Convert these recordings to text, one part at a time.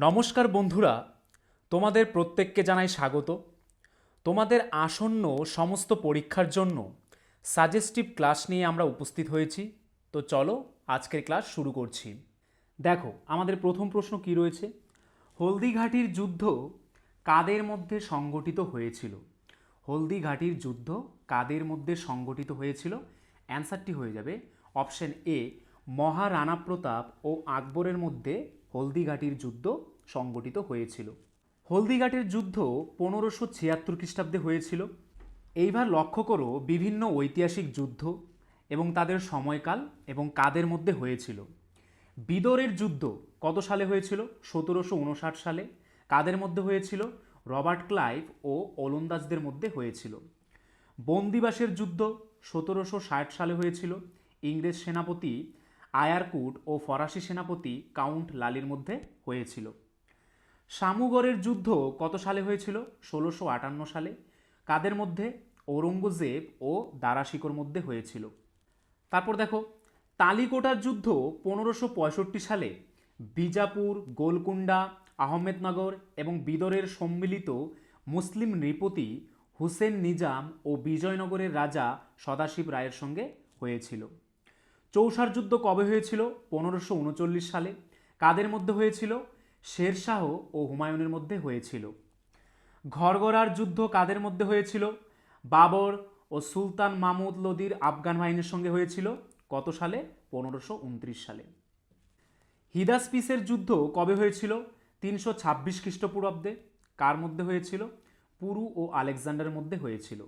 নমস্কার বন্ধুরা, তোমাদের প্রত্যেককে জানাই স্বাগত। তোমাদের আসন্ন সমস্ত পরীক্ষার জন্য সাজেস্টিভ ক্লাস নিয়ে আমরা উপস্থিত হয়েছি। তো চলো আজকের ক্লাস শুরু করছি। দেখো, আমাদের প্রথম প্রশ্ন কি রয়েছে? হলদিঘাটির যুদ্ধ কাদের মধ্যে সংগঠিত হয়েছিল? হলদিঘাটির যুদ্ধ কাদের মধ্যে সংগঠিত হয়েছিল? অ্যান্সারটি হয়ে যাবে অপশন এ মহারানা প্রতাপ ও আকবরের মধ্যে হলদিঘাটির যুদ্ধ সংগঠিত হয়েছিল। হলদিঘাটের যুদ্ধ পনেরোশো ছিয়াত্তর খ্রিস্টাব্দে হয়েছিল। এইবার লক্ষ্য করো, বিভিন্ন ঐতিহাসিক যুদ্ধ এবং তাদের সময়কাল এবং কাদের মধ্যে হয়েছিল। বিদরের যুদ্ধ কত সালে হয়েছিল? সতেরোশো উনষাট সালে। কাদের মধ্যে হয়েছিল? রবার্ট ক্লাইভ ও ওলন্দাজদের মধ্যে হয়েছিল। বন্দিবাসের যুদ্ধ সতেরোশো ষাট সালে হয়েছিল। ইংরেজ সেনাপতি আয়ারকুট ও ফরাসি সেনাপতি কাউন্ট লালির মধ্যে হয়েছিল। শামুগড়ের যুদ্ধ কত সালে হয়েছিল? ষোলোশো আটান্ন সালে। কাদের মধ্যে? ঔরঙ্গজেব ও দারাশিকোর মধ্যে হয়েছিল। তারপর দেখো, তালিকোটার যুদ্ধ পনেরোশো পঁয়ষট্টি সালে। বিজাপুর গোলকুন্ডা আহমেদনগর এবং বিদরের সম্মিলিত মুসলিম নৃপতি হুসেন নিজাম ও বিজয়নগরের রাজা সদাশিব রায়ের সঙ্গে হয়েছিল। চৌসার যুদ্ধ কবে হয়েছিল? পনেরোশো উনচল্লিশ সালে। কাদের মধ্যে হয়েছিল? শেরশাহ ও হুমায়ুনের মধ্যে হয়েছিল। ঘরগড়ার যুদ্ধ কাদের মধ্যে হয়েছিল? বাবর ও সুলতান মাহমুদ লোদির আফগান বাহিনীর সঙ্গে হয়েছিল। কত সালে? পনেরোশো উনত্রিশ সালে। হিদাসপিসের যুদ্ধ কবে হয়েছিল? তিনশো ছাব্বিশ খ্রিস্টপূর্বাব্দে। কার মধ্যে হয়েছিল? পুরু ও আলেকজান্ডারের মধ্যে হয়েছিল।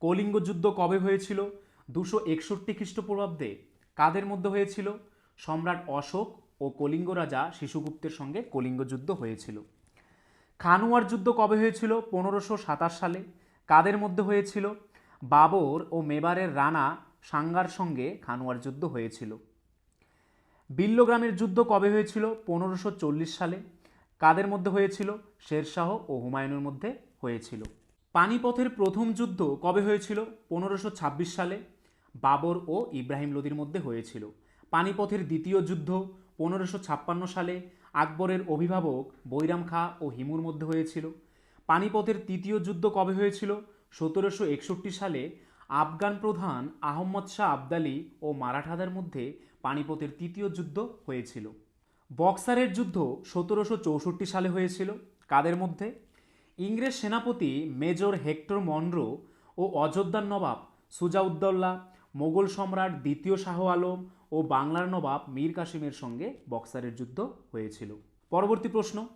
কলিঙ্গ যুদ্ধ কবে হয়েছিল? দুশো একষট্টি খ্রিস্টপূর্বাব্দে। কাদের মধ্যে হয়েছিল? সম্রাট অশোক ও কলিঙ্গ রাজা শিশুগুপ্তের সঙ্গে কলিঙ্গ যুদ্ধ হয়েছিল। খানুয়ার যুদ্ধ কবে হয়েছিল? পনেরোশো সাতাশ সালে। কাদের মধ্যে হয়েছিল? বাবর ও মেবারের রানা সাঙ্গার সঙ্গে খানুয়ার যুদ্ধ হয়েছিল। বিল্লগ্রামের যুদ্ধ কবে হয়েছিল? পনেরোশো সালে। কাদের মধ্যে হয়েছিল? শেরশাহ ও হুমায়ুনের মধ্যে হয়েছিল। পানিপথের প্রথম যুদ্ধ কবে হয়েছিল? পনেরোশো সালে। বাবর ও ইব্রাহিম লোদির মধ্যে হয়েছিল। পানিপথের দ্বিতীয় যুদ্ধ, পনেরোশো ছাপ্পান্ন সালে আকবরের অভিভাবক বৈরাম খাঁ ও হিমুর মধ্যে হয়েছিল। পানিপথের তৃতীয় যুদ্ধ কবে হয়েছিল? সতেরোশো একষট্টি সালে আফগান প্রধান আহম্মদ শাহ আবদালি ও মারাঠাদের মধ্যে পানিপথের তৃতীয় যুদ্ধ হয়েছিল। বক্সারের যুদ্ধ সতেরোশো চৌষট্টি সালে হয়েছিল। কাদের মধ্যে? ইংরেজ সেনাপতি মেজর হেক্টর মনরো ও অযোধ্যার নবাব সুজাউদ্দৌলা মোগল সম্রাট দ্বিতীয় শাহ আলম ও বাংলার নবাব মীর কাসিমের সঙ্গে বক্সারের যুদ্ধ হয়েছিল। পরবর্তী প্রশ্ন,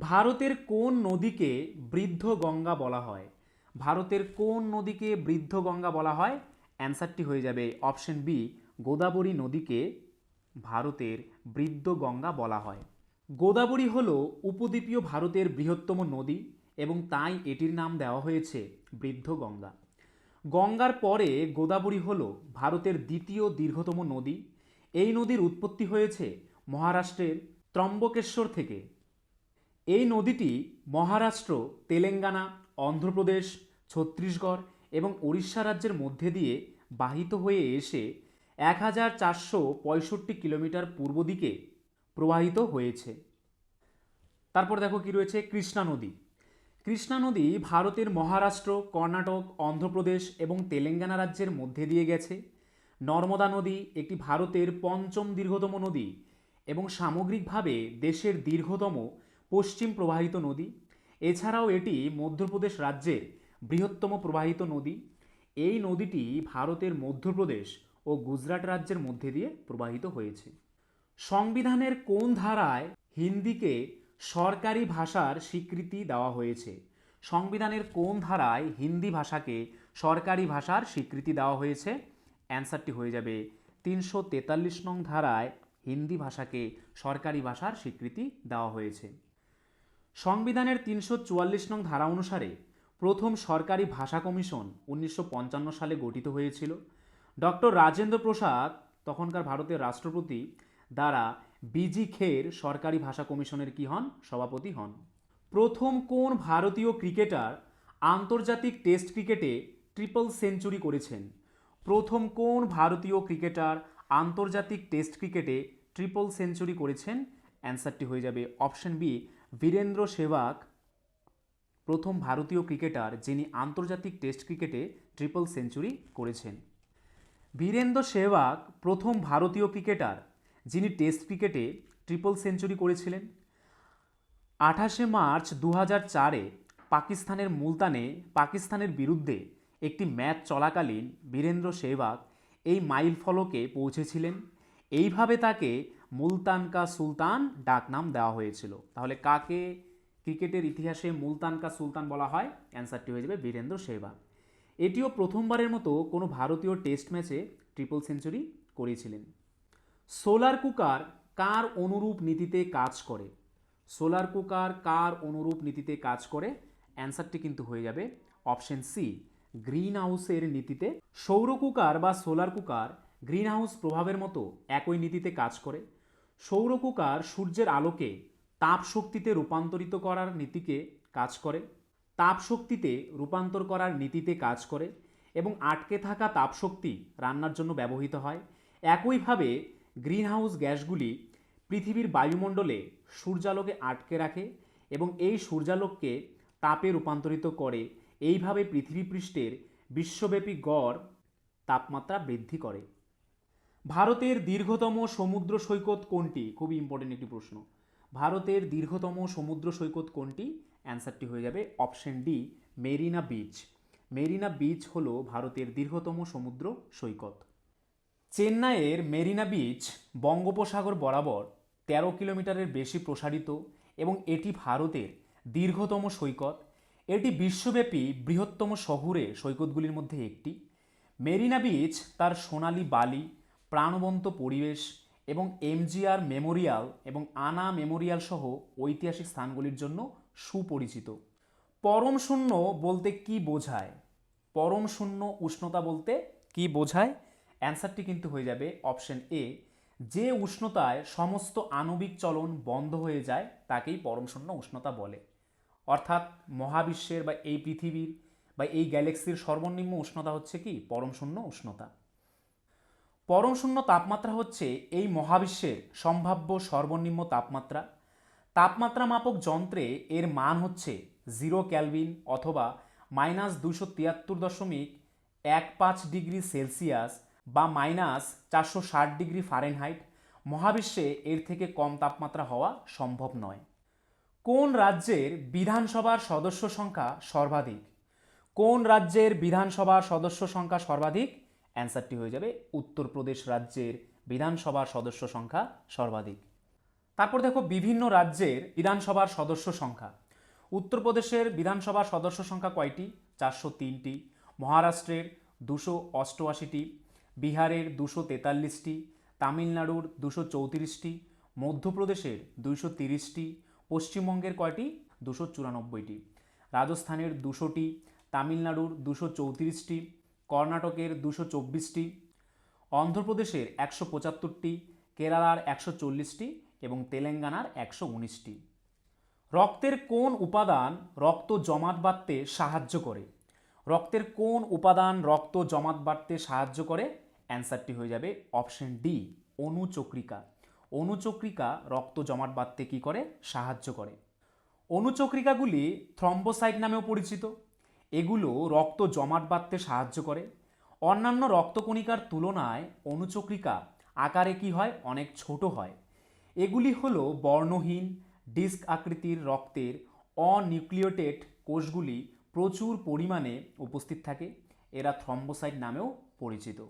ভারতের কোন নদীকে বৃদ্ধ গঙ্গা বলা হয়? ভারতের কোন নদীকে বৃদ্ধ গঙ্গা বলা হয়? অ্যান্সারটি হয়ে যাবে অপশন বি, গোদাবরী নদীকে ভারতের বৃদ্ধ গঙ্গা বলা হয়। গোদাবরী হল উপদ্বীপীয় ভারতের বৃহত্তম নদী এবং তাই এটির নাম দেওয়া হয়েছে বৃদ্ধ গঙ্গা। গঙ্গার পরে গোদাবরী হল ভারতের দ্বিতীয় দীর্ঘতম নদী। এই নদীর উৎপত্তি হয়েছে মহারাষ্ট্রের ত্রম্বকেশ্বর থেকে। এই নদীটি মহারাষ্ট্র, তেলেঙ্গানা, অন্ধ্রপ্রদেশ, ছত্তিশগড় এবং উড়িষ্যা রাজ্যের মধ্যে দিয়ে বাহিত হয়ে এসে এক হাজার চারশো পঁয়ষট্টি কিলোমিটার পূর্ব দিকে প্রবাহিত হয়েছে। তারপর দেখো কি রয়েছে, কৃষ্ণা নদী। কৃষ্ণা নদী ভারতের মহারাষ্ট্র, কর্ণাটক, অন্ধ্রপ্রদেশ এবং তেলেঙ্গানা রাজ্যের মধ্যে দিয়ে গেছে। নর্মদা নদী একটি ভারতের পঞ্চম দীর্ঘতম নদী এবং সামগ্রিকভাবে দেশের দীর্ঘতম পশ্চিম প্রবাহিত নদী। এছাড়াও এটি মধ্যপ্রদেশ রাজ্যের বৃহত্তম প্রবাহিত নদী। এই নদীটি ভারতের মধ্যপ্রদেশ ও গুজরাট রাজ্যের মধ্যে দিয়ে প্রবাহিত হয়েছে। সংবিধানের কোন ধারায় হিন্দিকে সরকারি ভাষার স্বীকৃতি দেওয়া হয়েছে। সংবিধানের কোন ধারায় হিন্দি ভাষাকে সরকারি ভাষার স্বীকৃতি দেওয়া হয়েছে? অ্যান্সারটি হয়ে যাবে তিনশো তেতাল্লিশ নং ধারায় হিন্দি ভাষাকে সরকারি ভাষার স্বীকৃতি দেওয়া হয়েছে। সংবিধানের তিনশো চুয়াল্লিশ নং ধারা অনুসারে প্রথম সরকারি ভাষা কমিশন উনিশশো পঞ্চান্ন সালে গঠিত হয়েছিল। ডক্টর রাজেন্দ্র প্রসাদ, তখনকার ভারতের রাষ্ট্রপতি, দ্বারা বিজি খের সরকারি ভাষা কমিশনের কি হন? সভাপতি হন। প্রথম কোন ভারতীয় ক্রিকেটার আন্তর্জাতিক টেস্ট ক্রিকেটে ট্রিপল সেঞ্চুরি করেছেন? প্রথম কোন ভারতীয় ক্রিকেটার আন্তর্জাতিক টেস্ট ক্রিকেটে ট্রিপল সেঞ্চুরি করেছেন? অ্যান্সারটি হয়ে যাবে অপশন বি, বীরেন্দ্র সেবাগ প্রথম ভারতীয় ক্রিকেটার যিনি আন্তর্জাতিক টেস্ট ক্রিকেটে ট্রিপল সেঞ্চুরি করেছেন। বীরেন্দ্র সেহবাগ প্রথম ভারতীয় ক্রিকেটার যিনি টেস্ট ক্রিকেটে ট্রিপল সেঞ্চুরি করেছিলেন। আঠাশে মার্চ দু হাজার চারে পাকিস্তানের মুলতানে পাকিস্তানের বিরুদ্ধে একটি ম্যাচ চলাকালীন বীরেন্দ্র সেহবাগ এই মাইল ফলকে পৌঁছেছিলেন। এইভাবে তাকে মুলতান কা সুলতান ডাকনাম দেওয়া হয়েছিল। তাহলে কাকে ক্রিকেটের ইতিহাসে মুলতান কা সুলতান বলা হয়? অ্যান্সারটি হয়ে যাবে বীরেন্দ্র সেহবাগ। এটিও প্রথমবারের মতো কোনো ভারতীয় টেস্ট ম্যাচে ট্রিপল সেঞ্চুরি করেছিলেন। সোলার কুকার কার অনুরূপ নীতিতে কাজ করে? সোলার কুকার কার অনুরূপ নীতিতে কাজ করে? অ্যান্সারটি কিন্তু হয়ে যাবে অপশন সি গ্রিন হাউসের নীতিতে। সৌর কুকার বা সোলার কুকার গ্রিন হাউস প্রভাবের মতো একই নীতিতে কাজ করে। সৌর কুকার সূর্যের আলোকে তাপ শক্তিতে রূপান্তরিত করার নীতিকে কাজ করে। তাপ শক্তিতে রূপান্তর করার নীতিতে কাজ করে এবং আটকে থাকা তাপশক্তি রান্নার জন্য ব্যবহৃত হয়। একইভাবে গ্রিনহাউস গ্যাসগুলি পৃথিবীর বায়ুমণ্ডলে সূর্যালোকে আটকে রাখে এবং এই সূর্যালোককে তাপে রূপান্তরিত করে। এইভাবে পৃথিবী পৃষ্ঠের বিশ্বব্যাপী গড় তাপমাত্রা বৃদ্ধি করে। ভারতের দীর্ঘতম সমুদ্র সৈকত কোনটি? খুবই ইম্পর্টেন্ট একটি প্রশ্ন। ভারতের দীর্ঘতম সমুদ্র সৈকত কোনটি? অ্যান্সারটি হয়ে যাবে option D Marina beach Marina beach হলো ভারতের দীর্ঘতম সমুদ্র সৈকত। চেন্নাইয়ের মেরিনা বিচ বঙ্গোপসাগর বরাবর তেরো কিলোমিটারের বেশি প্রসারিত এবং এটি ভারতের দীর্ঘতম সৈকত। এটি বিশ্বব্যাপী বৃহত্তম শহুরে সৈকতগুলির মধ্যে একটি। মেরিনা বিচ তার সোনালী বালি, প্রাণবন্ত পরিবেশ এবং এমজিআর মেমোরিয়াল এবং আনা মেমোরিয়াল সহ ঐতিহাসিক স্থানগুলির জন্য সুপরিচিত। পরম শূন্য বলতে কি বোঝায়? পরম শূন্য উষ্ণতা বলতে কি বোঝায়? অ্যান্সারটি কিন্তু হয়ে যাবে অপশন এ। যে উষ্ণতায় সমস্ত আণবিক চলন বন্ধ হয়ে যায়, তাকেই পরম শূন্য উষ্ণতা বলে। অর্থাৎ মহাবিশ্বের বা এই পৃথিবীর বা এই গ্যালাক্সির সর্বনিম্ন উষ্ণতা হচ্ছে কি? পরম শূন্য উষ্ণতা। পরম শূন্য তাপমাত্রা হচ্ছে এই মহাবিশ্বের সম্ভাব্য সর্বনিম্ন তাপমাত্রা। তাপমাত্রা মাপক যন্ত্রে এর মান হচ্ছে জিরো ক্যালভিন অথবা মাইনাস দুশো তিয়াত্তর দশমিক এক পাঁচ ডিগ্রি সেলসিয়াস বা মাইনাস চারশো ষাট ডিগ্রি ফারেনহাইট, মহাবিশ্বে এর থেকে কম তাপমাত্রা হওয়া সম্ভব নয়। কোন রাজ্যের বিধানসভার সদস্য সংখ্যা সর্বাধিক? কোন রাজ্যের বিধানসভার সদস্য সংখ্যা সর্বাধিক? অ্যান্সারটি হয়ে যাবে উত্তরপ্রদেশ রাজ্যের বিধানসভার সদস্য সংখ্যা সর্বাধিক। তারপর দেখো বিভিন্ন রাজ্যের বিধানসভার সদস্য সংখ্যা। উত্তরপ্রদেশের বিধানসভার সদস্য সংখ্যা কয়টি? চারশো তিনটি। মহারাষ্ট্রের দুশো অষ্টআশিটি। বিহারের দুশো তেতাল্লিশটি, তামিলনাড়ুর দুশো চৌত্রিশটি, মধ্যপ্রদেশের দুইশো তিরিশটি, পশ্চিমবঙ্গের কয়টি? দুশো চুরানব্বইটি। রাজস্থানের দুশোটি, তামিলনাড়ুর দুশো চৌত্রিশটি, কর্ণাটকের দুশো চব্বিশটি, অন্ধ্রপ্রদেশের একশো পঁচাত্তরটি, কেরালার একশো চল্লিশটি এবং তেলেঙ্গানার একশো উনিশটি। রক্তের কোন উপাদান রক্ত জমাট বাঁধতে সাহায্য করে? রক্তের কোন উপাদান রক্ত জমাট বাঁধতে সাহায্য করে? অ্যান্সারটি হয়ে যাবে অপশন ডি, অনুচক্রিকা। অনুচক্রিকা রক্ত জমাট বাঁধতে কী করে? সাহায্য করে। অনুচক্রিকাগুলি থ্রম্বোসাইট নামেও পরিচিত। এগুলো রক্ত জমাট বাঁধতে সাহায্য করে। অন্যান্য রক্তকণিকার তুলনায় অনুচক্রিকা আকারে কি হয়? অনেক ছোট হয়। এগুলি হলো বর্ণহীন, ডিস্ক আকৃতির রক্তের অনিউক্লিয়েটেড কোষগুলি প্রচুর পরিমাণে উপস্থিত থাকে। এরা থ্রম্বোসাইট নামেও পরিচিত।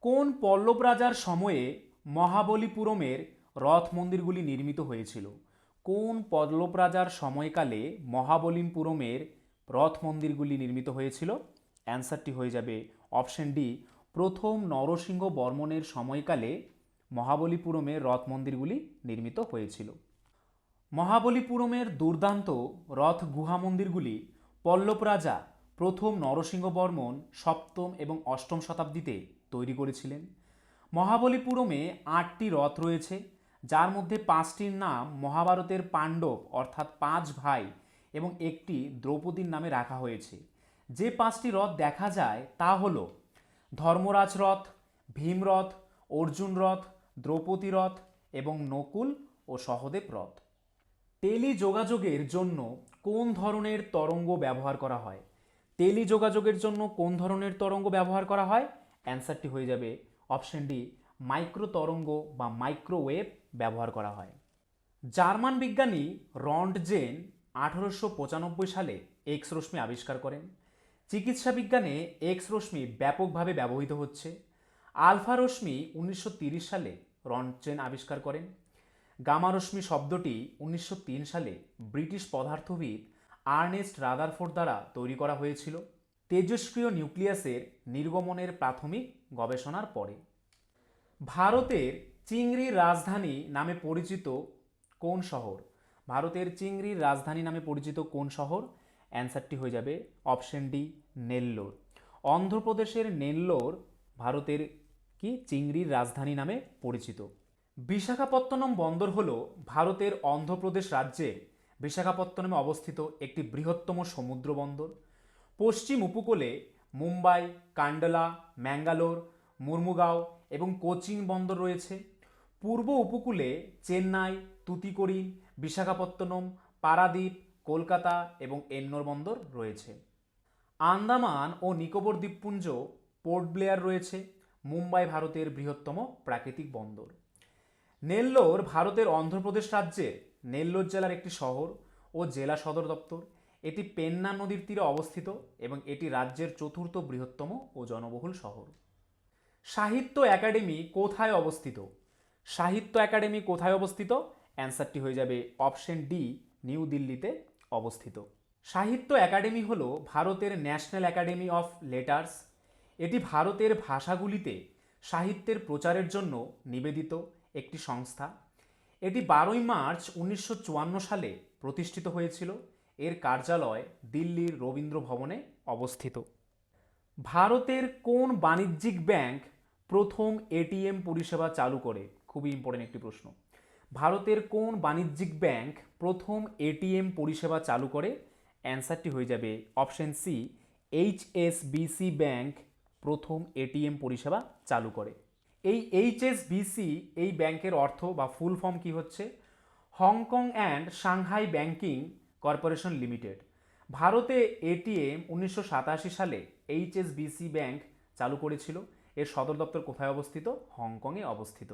কোন পল্লব রাজার সময়ে মহাবলীপুরমের রথ মন্দিরগুলি নির্মিত হয়েছিল? কোন পল্লব রাজার সময়কালে মহাবলীপুরমের রথ মন্দিরগুলি নির্মিত হয়েছিল? অ্যান্সারটি হয়ে যাবে অপশন ডি, প্রথম নরসিংহ বর্মনের সময়কালে মহাবলীপুরমের রথ মন্দিরগুলি নির্মিত হয়েছিল। মহাবলীপুরমের দুর্দান্ত রথ গুহা মন্দিরগুলি পল্লব রাজা প্রথম নরসিংহ বর্মন সপ্তম এবং অষ্টম শতাব্দীতে তৈরি করেছিলেন। মহাবলীপুরমে আটটি রথ রয়েছে, যার মধ্যে পাঁচটির নাম মহাভারতের পাণ্ডব অর্থাৎ পাঁচ ভাই এবং একটি দ্রৌপদীর নামে রাখা হয়েছে। যে পাঁচটি রথ দেখা যায় তা হল ধর্মরাজ রথ ভীমরথ অর্জুন রথ, দ্রৌপদী রথ এবং নকুল ও সহদেব রথ। টেলি যোগাযোগের জন্য কোন ধরনের তরঙ্গ ব্যবহার করা হয়? টেলিযোগাযোগের জন্য কোন ধরনের তরঙ্গ ব্যবহার করা হয়? অ্যান্সারটি হয়ে যাবে অপশন ডি, মাইক্রো তরঙ্গ বা মাইক্রোওয়েভ ব্যবহার করা হয়। জার্মান বিজ্ঞানী রন্টজেন আঠারোশো পঁচানব্বই সালে এক্স রশ্মি আবিষ্কার করেন। চিকিৎসা বিজ্ঞানে এক্স রশ্মি ব্যাপকভাবে ব্যবহৃত হচ্ছে। আলফা রশ্মি উনিশশো সালে রন্টজেন আবিষ্কার করেন। গামা রশ্মি শব্দটি উনিশশো তিন সালে ব্রিটিশ পদার্থবিদ আর্নেস্ট রাদারফোর্ড দ্বারা তৈরি করা হয়েছিল। তেজস্ক্রিয় নিউক্লিয়াসের নির্গমনের প্রাথমিক গবেষণার পরে ভারতের চিংড়ির রাজধানী নামে পরিচিত কোন শহর? ভারতের চিংড়ির রাজধানী নামে পরিচিত কোন শহর? অ্যান্সারটি হয়ে যাবে অপশন ডি, নেল্লোর। অন্ধ্রপ্রদেশের নেল্লোর ভারতের কি চিংড়ির রাজধানী নামে পরিচিত? বিশাখাপত্তনম বন্দর হল ভারতের অন্ধ্রপ্রদেশ রাজ্যের বিশাখাপত্তনমে অবস্থিত একটি বৃহত্তম সমুদ্র বন্দর। পশ্চিম উপকূলে মুম্বাই, কান্ডলা, ম্যাঙ্গালোর, মুর্মুগাঁও এবং কোচিন বন্দর রয়েছে। পূর্ব উপকূলে চেন্নাই, তুতিকোরিন, বিশাখাপত্তনম, পারাদ্বীপ, কলকাতা এবং এন্নোর বন্দর রয়েছে। আন্দামান ও নিকোবর দ্বীপপুঞ্জ পোর্ট ব্লেয়ার রয়েছে, মুম্বাই ভারতের বৃহত্তম প্রাকৃতিক বন্দর। নেল্লোর ভারতের অন্ধ্রপ্রদেশ রাজ্যের নেল্লোর জেলার একটি শহর ও জেলা সদর দপ্তর। এটি পেন্না নদীর তীরে অবস্থিত এবং এটি রাজ্যের চতুর্থ বৃহত্তম ও জনবহুল শহর। সাহিত্য একাডেমি কোথায় অবস্থিত? সাহিত্য একাডেমি কোথায় অবস্থিত? অ্যান্সারটি হয়ে যাবে অপশন ডি, নিউ দিল্লিতে অবস্থিত। সাহিত্য একাডেমি হল ভারতের ন্যাশনাল একাডেমি অফ লেটার্স। এটি ভারতের ভাষাগুলিতে সাহিত্যের প্রচারের জন্য নিবেদিত একটি সংস্থা। এটি বারোই মার্চ উনিশশো চুয়ান্ন সালে প্রতিষ্ঠিত হয়েছিল। এর কার্যালয় দিল্লির রবীন্দ্র ভবনে অবস্থিত। ভারতের কোন বাণিজ্যিক ব্যাংক প্রথম এটিএম পরিষেবা চালু করে? খুবই ইম্পর্টেন্ট একটি প্রশ্ন। ভারতের কোন বাণিজ্যিক ব্যাংক প্রথম এটিএম পরিষেবা চালু করে? অ্যান্সারটি হয়ে যাবে অপশন সি এইচএসবিসি ব্যাংক প্রথম এটিএম পরিষেবা চালু করে। এই এইচএসবিসি এই ব্যাংকের অর্থ বা ফুল ফর্ম কি হচ্ছে? Hong Kong and Shanghai banking corporation limited. ভারতে এটিএম উনিশশো সাতাশি সালে এইচএসবিসি ব্যাংক চালু করেছিল। এর সদর দপ্তর কোথায় অবস্থিত? হংকংয়ে অবস্থিত।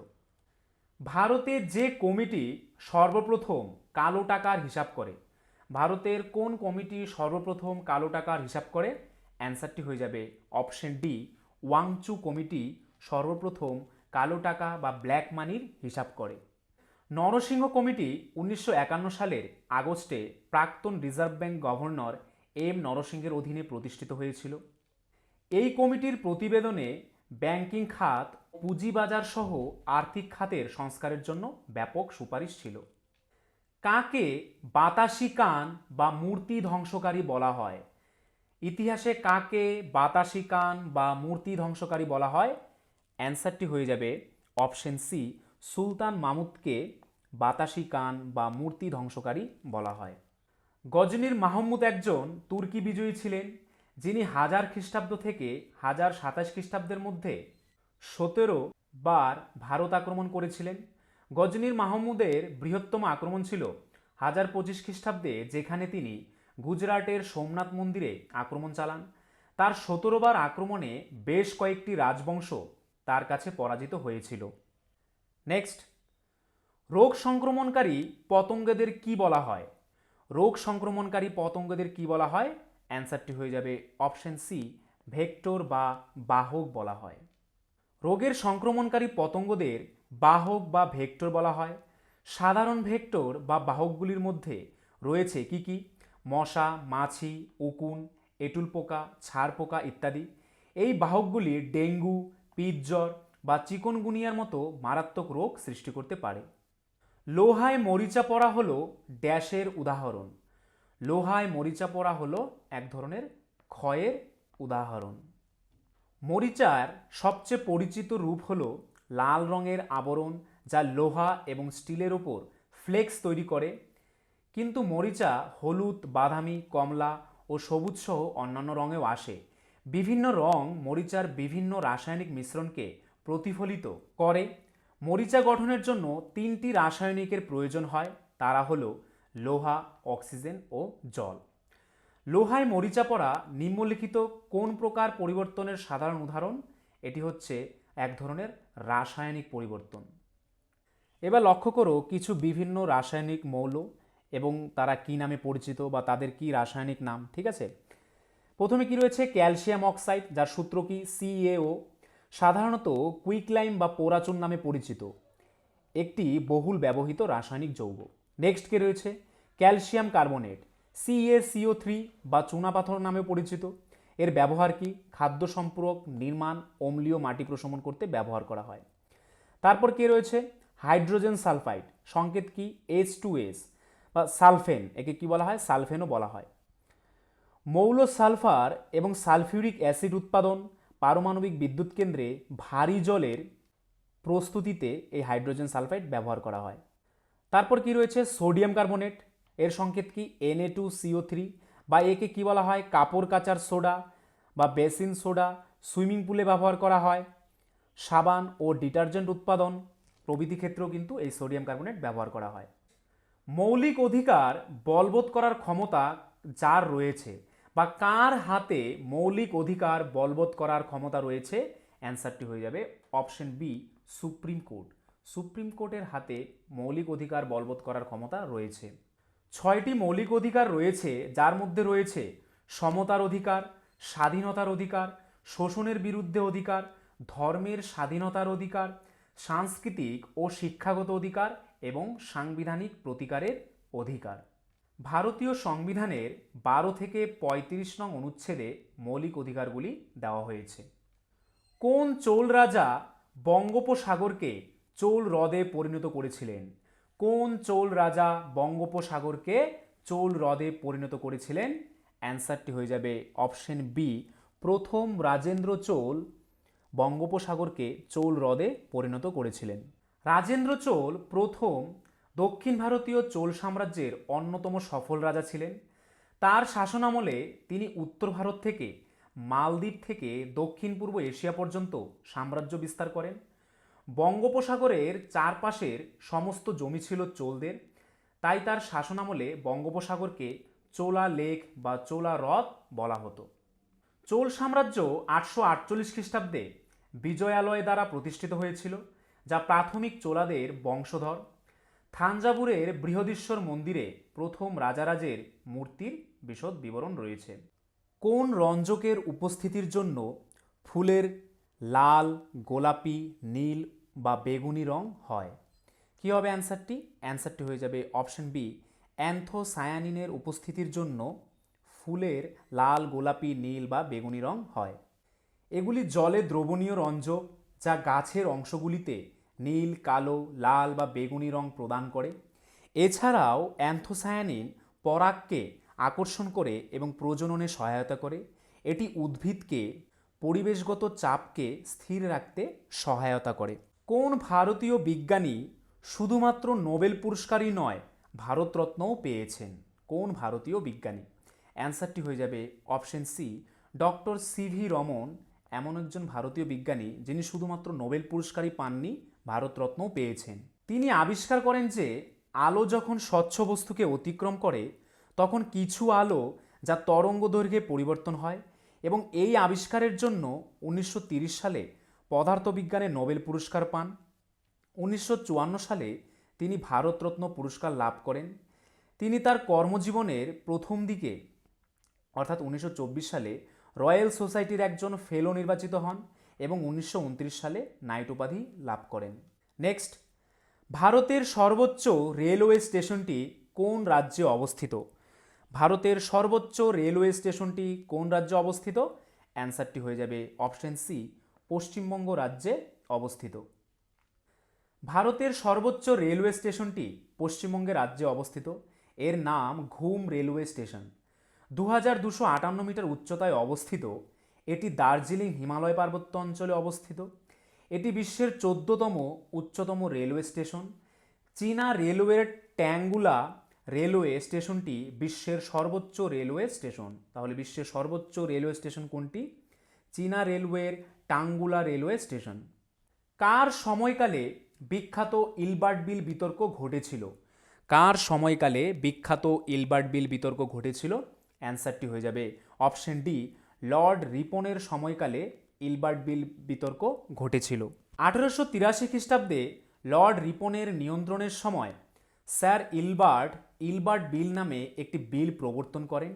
ভারতে যে কমিটি সর্বপ্রথম কালো টাকার হিসাব করে, ভারতের কোন কমিটি সর্বপ্রথম কালো টাকার হিসাব করে? অ্যান্সারটি হয়ে যাবে অপশন ডি, ওয়াংচু কমিটি সর্বপ্রথম কালো টাকা বা ব্ল্যাক মানির হিসাব করে। নরসিংহ কমিটি উনিশশো একান্ন সালের আগস্টে প্রাক্তন রিজার্ভ ব্যাংক গভর্নর এম নরসিংহের অধীনে প্রতিষ্ঠিত হয়েছিল। এই কমিটির প্রতিবেদনে ব্যাংকিং খাত, পুঁজিবাজার সহ আর্থিক খাতের সংস্কারের জন্য ব্যাপক সুপারিশ ছিল। কাকে বাতাসি কান বা মূর্তি ধ্বংসকারী বলা হয়? ইতিহাসে কাকে বাতাসি কান বা মূর্তি ধ্বংসকারী বলা হয়? অ্যান্সারটি হয়ে যাবে অপশন সি, সুলতান মামুদকে বাতাসি কান বা মূর্তি ধ্বংসকারী বলা হয়। গজনীর মাহমুদ একজন তুর্কি বিজয়ী ছিলেন, যিনি হাজার খ্রিস্টাব্দ থেকে হাজার সাতাশ খ্রিস্টাব্দের মধ্যে সতেরো বার ভারত আক্রমণ করেছিলেন। গজনীর মাহমুদের বৃহত্তম আক্রমণ ছিল হাজার পঁচিশ খ্রিস্টাব্দে, যেখানে তিনি গুজরাটের সোমনাথ মন্দিরে আক্রমণ চালান। তার সতেরো বার আক্রমণে বেশ কয়েকটি রাজবংশ তার কাছে পরাজিত হয়েছিল। নেক্সট। রোগ সংক্রমণকারী পতঙ্গদের কি বলা হয়? রোগ সংক্রমণকারী পতঙ্গদের কি বলা হয়? অ্যান্সারটি হয়ে যাবে অপশন সি, ভেক্টর বা বাহক বলা হয়। রোগের সংক্রমণকারী পতঙ্গদের বাহক বা ভেক্টর বলা হয়। সাধারণ ভেক্টর বা বাহকগুলির মধ্যে রয়েছে কি কি? মশা, মাছি, উকুন এটুল পোকা ছাড় পোকা ইত্যাদি। এই বাহকগুলি ডেঙ্গু পিৎজ্বর বা চিকনগুনিয়ার মতো মারাত্মক রোগ সৃষ্টি করতে পারে। লোহায় মরিচা পড়া হলো ড্যাশের উদাহরণ। লোহায় মরিচা পড়া হলো এক ধরনের ক্ষয়ের উদাহরণ। মরিচার সবচেয়ে পরিচিত রূপ হলো লাল রঙের আবরণ যা লোহা এবং স্টিলের ওপর ফ্লেক্স তৈরি করে। কিন্তু মরিচা হলুদ, বাদামি, কমলা ও সবুজ সহ অন্যান্য রঙেও আসে। বিভিন্ন রং মরিচার বিভিন্ন রাসায়নিক মিশ্রণকে প্রতিফলিত করে। মরিচা গঠনের জন্য তিনটি রাসায়নিকের প্রয়োজন হয়, তারা হলো লোহা, অক্সিজেন ও জল। লোহায় মরিচা পড়া নিম্নলিখিত কোন প্রকার পরিবর্তনের সাধারণ উদাহরণ? এটি হচ্ছে এক ধরনের রাসায়নিক পরিবর্তন। এবার লক্ষ্য করো কিছু বিভিন্ন রাসায়নিক মৌল এবং তারা কি নামে পরিচিত বা তাদের কি রাসায়নিক নাম, ঠিক আছে? প্রথমে কি রয়েছে ক্যালসিয়াম অক্সাইড, যার সূত্র কি সিএও সাধারণত কুইকলাইম বা পোরাচুন নামে পরিচিত। একটি বহুল ব্যবহৃত রাসায়নিক যৌগ। নেক্সট কে রয়েছে? ক্যালসিয়াম কার্বনেট সিএসিও থ্রি বা চুনাপাথর নামে পরিচিত। এর ব্যবহার কি? খাদ্য সম্পূরক, নির্মাণ, অম্লীয় মাটি প্রশমন করতে ব্যবহার করা হয়। তারপর কে রয়েছে? Hydrogen sulphide. সংকেত কি? এস টু এস বা সালফেন, একে কি বলা হয়? সালফেনও বলা হয়। মৌল সালফার এবং সালফিউরিক অ্যাসিড উৎপাদন পারমাণবিক বিদ্যুৎ কেন্দ্রে ভারী জলের প্রস্তুতিতে এই হাইড্রোজেন সালফাইড ব্যবহার করা হয়। তারপর কি রয়েছে? সোডিয়াম কার্বনেট, এর সংকেত কি? এনএ টু সিও থ্রি বা একে কি বলা হয়? কাপড় কাচার সোডা বা বেসিন সোডা সুইমিং পুলে ব্যবহার করা হয়। সাবান ও ডিটারজেন্ট উৎপাদন, প্রভৃতি ক্ষেত্রেও কিন্তু এই সোডিয়াম কার্বনেট ব্যবহার করা হয়। মৌলিক অধিকার বলবৎ করার ক্ষমতা যার রয়েছে বা কার হাতে মৌলিক অধিকার বলবৎ করার ক্ষমতা রয়েছে? অ্যান্সারটি হয়ে যাবে option B, supreme court. Supreme কোর্টের হাতে মৌলিক অধিকার বলবৎ করার ক্ষমতা রয়েছে। ছয়টি মৌলিক অধিকার রয়েছে, যার মধ্যে রয়েছে সমতার অধিকার, স্বাধীনতার অধিকার, শোষণের বিরুদ্ধে অধিকার, ধর্মের স্বাধীনতার অধিকার, সাংস্কৃতিক ও শিক্ষাগত অধিকার এবং সাংবিধানিক প্রতিকারের অধিকার। ভারতীয় সংবিধানের বারো থেকে পঁয়ত্রিশ নং অনুচ্ছেদে মৌলিক অধিকারগুলি দেওয়া হয়েছে। কোন চোল রাজা বঙ্গোপসাগরকে চোল হ্রদে পরিণত করেছিলেন? কোন চোল রাজা বঙ্গোপসাগরকে চোল হ্রদে পরিণত করেছিলেন? অ্যান্সারটি হয়ে যাবে অপশন বি, প্রথম রাজেন্দ্র চোল বঙ্গোপসাগরকে চোল হ্রদে পরিণত করেছিলেন। রাজেন্দ্র চোল প্রথম দক্ষিণ ভারতীয় চোল সাম্রাজ্যের অন্যতম সফল রাজা ছিলেন। তার শাসনামলে তিনি উত্তর ভারত থেকে মালদ্বীপ থেকে দক্ষিণ পূর্ব এশিয়া পর্যন্ত সাম্রাজ্য বিস্তার করেন। বঙ্গোপসাগরের চারপাশের সমস্ত জমি ছিল চোলদের। তাই তার শাসনামলে বঙ্গোপসাগরকে চোলা লেক বা চোলা হ্রদ বলা হতো। চোল সাম্রাজ্য আটশো আটচল্লিশ খ্রিস্টাব্দে বিজয়ালয় দ্বারা প্রতিষ্ঠিত হয়েছিল, যা প্রাথমিক চোলাদের বংশধর। থাঞ্জাভুরের বৃহদীশ্বর মন্দিরে প্রথম রাজারাজের মূর্তির বিশদ বিবরণ রয়েছে। কোন রঞ্জকের উপস্থিতির জন্য ফুলের লাল, গোলাপি, নীল বা বেগুনি রং হয়? কী হবে অ্যান্সারটি? অ্যান্সারটি হয়ে যাবে অপশন বি, অ্যান্থোসায়ানিনের উপস্থিতির জন্য ফুলের লাল, গোলাপি, নীল বা বেগুনি রং হয়। এগুলি জলে দ্রবণীয় রঞ্জক যা গাছের অংশগুলিতে নীল, কালো, লাল বা বেগুনি রং প্রদান করে। এছাড়াও অ্যান্থোসায়ানিন পরাগকে আকর্ষণ করে এবং প্রজননে সহায়তা করে। এটি উদ্ভিদকে, পরিবেশগত চাপকে স্থির রাখতে সহায়তা করে। কোন ভারতীয় বিজ্ঞানী শুধুমাত্র নোবেল পুরস্কারই নয়, ভারতরত্নও পেয়েছেন। কোন ভারতীয় বিজ্ঞানী? অ্যান্সারটি হয়ে যাবে option C, doctor C V Raman, এমন একজন ভারতীয় বিজ্ঞানী যিনি শুধুমাত্র নোবেল পুরস্কারই পাননি ভারতরত্নও পেয়েছেন। তিনি আবিষ্কার করেন যে, আলো যখন স্বচ্ছ বস্তুকে অতিক্রম করে, তখন কিছু আলো যা তরঙ্গ দৈর্ঘ্যে পরিবর্তন হয় এবং এই আবিষ্কারের জন্য উনিশশো সালে পদার্থবিজ্ঞানে নোবেল পুরস্কার পান। উনিশশো চুয়ান্ন সালে তিনি ভারতরত্ন পুরস্কার লাভ করেন। তিনি তার কর্মজীবনের প্রথম দিকে, অর্থাৎ উনিশশো চব্বিশ সালে, রয়্যাল সোসাইটির একজন ফেলো নির্বাচিত হন। এবং উনিশশো উনত্রিশ সালে নাইট উপাধি লাভ করেন। নেক্সট ভারতের সর্বোচ্চ রেলওয়ে স্টেশনটি কোন রাজ্যে অবস্থিত? ভারতের সর্বোচ্চ রেলওয়ে স্টেশনটি কোন রাজ্যে অবস্থিত? অ্যান্সারটি হয়ে যাবে অপশন সি পশ্চিমবঙ্গ রাজ্যে অবস্থিত। ভারতের সর্বোচ্চ রেলওয়ে স্টেশনটি পশ্চিমবঙ্গে রাজ্যে অবস্থিত। এর নাম ঘুম রেলওয়ে স্টেশন। দু মিটার উচ্চতায় অবস্থিত এটি দার্জিলিং হিমালয় পার্বত্য অঞ্চলে অবস্থিত। এটি বিশ্বের চোদ্দতম উচ্চতম রেলওয়ে স্টেশন। চীনা রেলওয়ের ট্যাঙ্গুলা রেলওয়ে স্টেশনটি বিশ্বের সর্বোচ্চ রেলওয়ে স্টেশন। তাহলে বিশ্বের সর্বোচ্চ রেলওয়ে স্টেশন কোনটি? চীনা রেলওয়ের টাঙ্গুলা রেলওয়ে স্টেশন। কার সময়কালে বিখ্যাত ইলবার্ট বিল বিতর্ক ঘটেছিল? কার সময়কালে বিখ্যাত ইলবার্ট বিল বিতর্ক ঘটেছিল? অ্যান্সারটি হয়ে যাবে অপশন ডি লর্ড রিপনের সময়কালে ইলবার্ট বিল বিতর্ক ঘটেছিল। আঠেরোশো তিরাশি খ্রিস্টাব্দে লর্ড রিপনের নিয়ন্ত্রণের সময় স্যার ইলবার্ট ইলবার্ট বিল নামে একটি বিল প্রবর্তন করেন।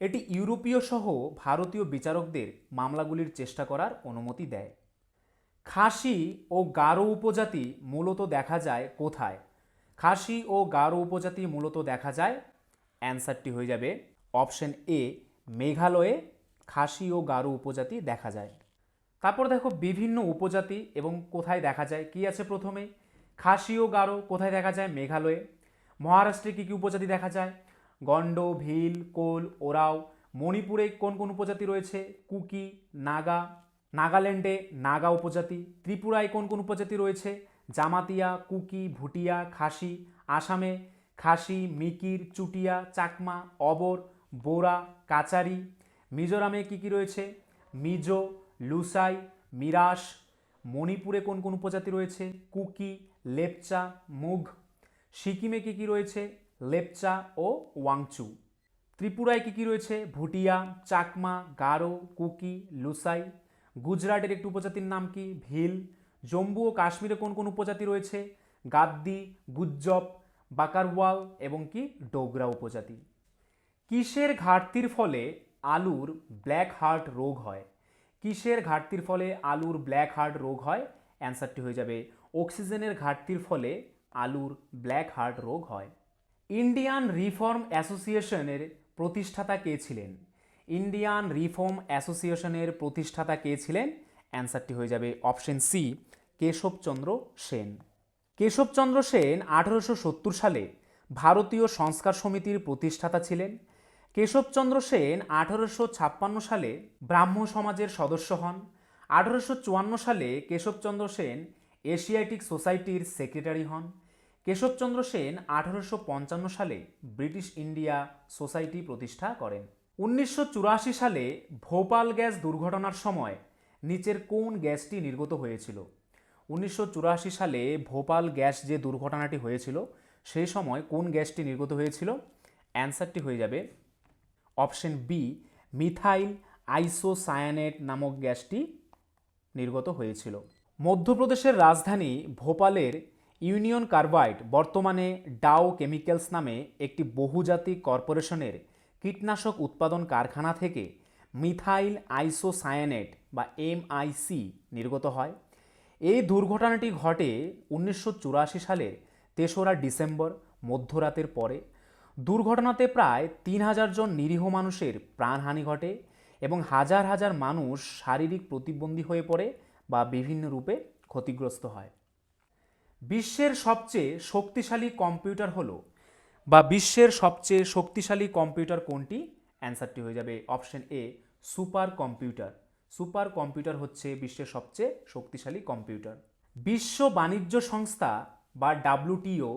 এটি ইউরোপীয় সহ ভারতীয় বিচারকদের মামলাগুলির চেষ্টা করার অনুমতি দেয়। খাসি ও গারো উপজাতি মূলত দেখা যায় কোথায়? খাসি ও গারো উপজাতি মূলত দেখা যায়। অ্যান্সারটি হয়ে যাবে অপশন এ, মেঘালয়ে খাসি ও গারো উপজাতি দেখা যায়। তারপর দেখো বিভিন্ন উপজাতি এবং কোথায় দেখা যায়, কি আছে প্রথমে? খাসি ও গারো কোথায় দেখা যায়? মেঘালয়ে। মহারাষ্ট্রে কী কী উপজাতি দেখা যায়? গন্ড, ভিল, কোল, ওরাও। মণিপুরে কোন কোন উপজাতি রয়েছে? কুকি, নাগা। নাগাল্যান্ডে নাগা উপজাতি। ত্রিপুরায় কোন কোন উপজাতি রয়েছে? জামাতিয়া, কুকি, ভুটিয়া, খাসি। আসামে খাসি, মিকির, চুটিয়া, চাকমা, অবর, বোরা, কাচারি মিজোরামে কী কী রয়েছে? মিজো, লুসাই মিরাস মণিপুরে কোন কোন উপজাতি রয়েছে? কুকি, লেপচা, মুঘ। সিকিমে কী কী রয়েছে? লেপচা ও ওয়াংচু। ত্রিপুরায় কী কী রয়েছে? ভুটিয়া, চাকমা, গারো, কুকি, লুসাই। গুজরাটের একটি উপজাতির নাম কি? ভিল। জম্মু ও কাশ্মীরে কোন কোন উপজাতি রয়েছে? গাদ্দি, গুজ্জব, বাকারওয়াল এবং কি? ডোগরা উপজাতি। কিসের ঘাটতির ফলে আলুর ব্ল্যাক হার্ট রোগ হয়। কিসের ঘাটতির ফলে আলুর ব্ল্যাক হার্ট রোগ হয়? অ্যান্সারটি হয়ে যাবে অক্সিজেনের ঘাটতির ফলে আলুর ব্ল্যাক হার্ট রোগ হয়। ইন্ডিয়ান রিফর্ম অ্যাসোসিয়েশনের প্রতিষ্ঠাতা কে ছিলেন? ইন্ডিয়ান রিফর্ম অ্যাসোসিয়েশনের প্রতিষ্ঠাতা কে ছিলেন? অ্যান্সারটি হয়ে যাবে অপশন সি কেশবচন্দ্র সেন। কেশবচন্দ্র সেন আঠারোশো সত্তর সালে ভারতীয় সংস্কার সমিতির প্রতিষ্ঠাতা ছিলেন। কেশবচন্দ্র সেন আঠারোশো ছাপ্পান্ন সালে ব্রাহ্ম সমাজের সদস্য হন। আঠারোশো চুয়ান্ন সালে কেশবচন্দ্র সেন এশিয়াটিক সোসাইটির সেক্রেটারি হন। কেশবচন্দ্র সেন আঠারোশো পঞ্চান্ন সালে ব্রিটিশ ইন্ডিয়া সোসাইটি প্রতিষ্ঠা করেন। উনিশশো চুরাশি সালে ভোপাল গ্যাস দুর্ঘটনার সময় নিচের কোন গ্যাসটি নির্গত হয়েছিল? উনিশশো চুরাশি সালে ভোপাল গ্যাস যে দুর্ঘটনাটি হয়েছিল, সেই সময় কোন গ্যাসটি নির্গত হয়েছিল? অ্যান্সারটি হয়ে যাবে অপশন বি, মিথাইল আইসোসায়ানেট নামক গ্যাসটি নির্গত হয়েছিল। মধ্যপ্রদেশের রাজধানী ভোপালের ইউনিয়ন কার্বাইড বর্তমানে ডাও কেমিক্যালস নামে একটি বহুজাতিক কর্পোরেশনের কীটনাশক উৎপাদন কারখানা থেকে মিথাইল আইসোসায়ানেট বা এমআইসি নির্গত হয়। এই দুর্ঘটনাটি ঘটে উনিশশো চুরাশি সালের তেসরা ডিসেম্বর, মধ্যরাতের পরে। দুর্ঘটনাতে প্রায় তিন হাজার জন নিরীহ মানুষের প্রাণহানি ঘটে এবং হাজার হাজার মানুষ শারীরিক প্রতিবন্ধী হয়ে পড়ে বা বিভিন্ন রূপে ক্ষতিগ্রস্ত হয়। বিশ্বের সবচেয়ে শক্তিশালী কম্পিউটার হলো বা বিশ্বের সবচেয়ে শক্তিশালী কম্পিউটার কোনটি? অ্যান্সারটি হয়ে যাবে option A, super computer. Super computer হচ্ছে বিশ্বের সবচেয়ে শক্তিশালী কম্পিউটার। বিশ্ব বাণিজ্য সংস্থা বা ডাব্লিউটিও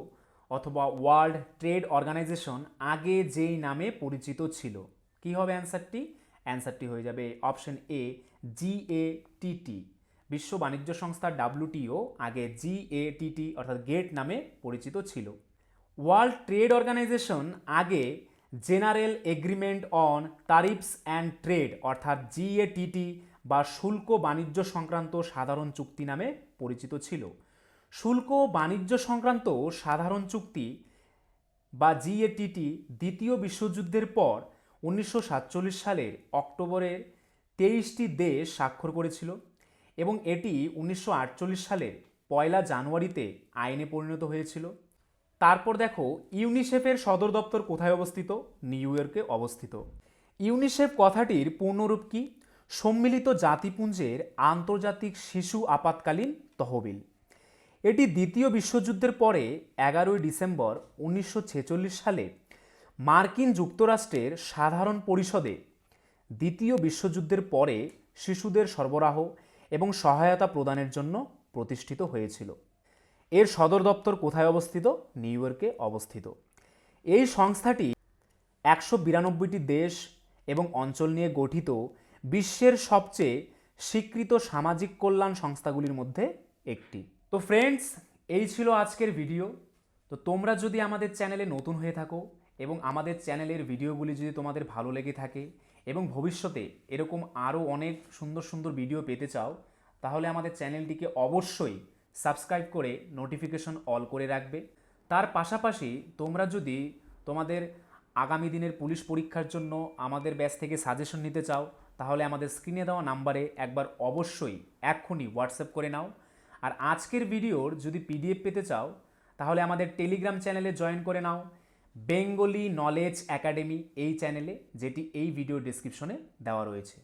অথবা ওয়ার্ল্ড ট্রেড অর্গানাইজেশন আগে যেই নামে পরিচিত ছিল। কি হবে অ্যান্সারটি? অ্যান্সারটি হয়ে যাবে অপশন এ জিএটিটি বিশ্ব বাণিজ্য সংস্থা ডাব্লিউটিও আগে জিএটিটি অর্থাৎ গেট নামে পরিচিত ছিল। ওয়ার্ল্ড ট্রেড অর্গানাইজেশন আগে General Agreement on Tariffs and Trade অর্থাৎ জিএটিটি বা শুল্ক বাণিজ্য সংক্রান্ত সাধারণ চুক্তি নামে পরিচিত ছিল। শুল্ক বাণিজ্য সংক্রান্ত সাধারণ চুক্তি বা জিএটিটি দ্বিতীয় বিশ্বযুদ্ধের পর উনিশশো সাতচল্লিশ সালের অক্টোবরের তেইশটি দেশ স্বাক্ষর করেছিল এবং এটি উনিশশো আটচল্লিশ সালের পয়লা জানুয়ারিতে আইনে পরিণত হয়েছিল। তারপর দেখো, ইউনিসেফের সদর দপ্তর কোথায় অবস্থিত? নিউ ইয়র্কে অবস্থিত। ইউনিসেফ কথাটির পূর্ণরূপ কি? সম্মিলিত জাতিপুঞ্জের আন্তর্জাতিক শিশু আপাতকালীন তহবিল। এটি দ্বিতীয় বিশ্বযুদ্ধের পরে এগারোই ডিসেম্বর উনিশশো ছেচল্লিশ সালে মার্কিন যুক্তরাষ্ট্রের সাধারণ পরিষদে দ্বিতীয় বিশ্বযুদ্ধের পরে শিশুদের সরবরাহ এবং সহায়তা প্রদানের জন্য প্রতিষ্ঠিত হয়েছিল। এর সদর দপ্তর কোথায় অবস্থিত? নিউ ইয়র্কে অবস্থিত। এই সংস্থাটি একশো বিরানব্বইটি দেশ এবং অঞ্চল নিয়ে গঠিত বিশ্বের সবচেয়ে স্বীকৃত সামাজিক কল্যাণ সংস্থাগুলির মধ্যে একটি। তো ফ্রেন্ডস এই ছিল আজকের ভিডিও তো তোমরা যদি আমাদের চ্যানেলে নতুন হয়ে থাকো এবং আমাদের চ্যানেলের ভিডিওগুলি যদি তোমাদের ভালো লেগে থাকে এবং ভবিষ্যতে এরকম আরও অনেক সুন্দর সুন্দর ভিডিও পেতে চাও, তাহলে আমাদের চ্যানেলটিকে অবশ্যই সাবস্ক্রাইব করে নোটিফিকেশন অল করে রাখবে। তার পাশাপাশি তোমরা যদি তোমাদের আগামী দিনের পুলিশ পরীক্ষার জন্য আমাদের ব্যাচ থেকে সাজেশন নিতে চাও, তাহলে আমাদের স্ক্রিনে দেওয়া নাম্বারে একবার অবশ্যই এক্ষুনি হোয়াটসঅ্যাপ করে নাও। আর আজকের ভিডিওর যদি পিডিএফ পেতে চাও, তাহলে আমাদের টেলিগ্রাম চ্যানেলে জয়েন করে নাও। বেঙ্গলি নলেজ একাডেমি এই চ্যানেলে যেটি এই ভিডিও ডিসক্রিপশনে দেওয়া রয়েছে।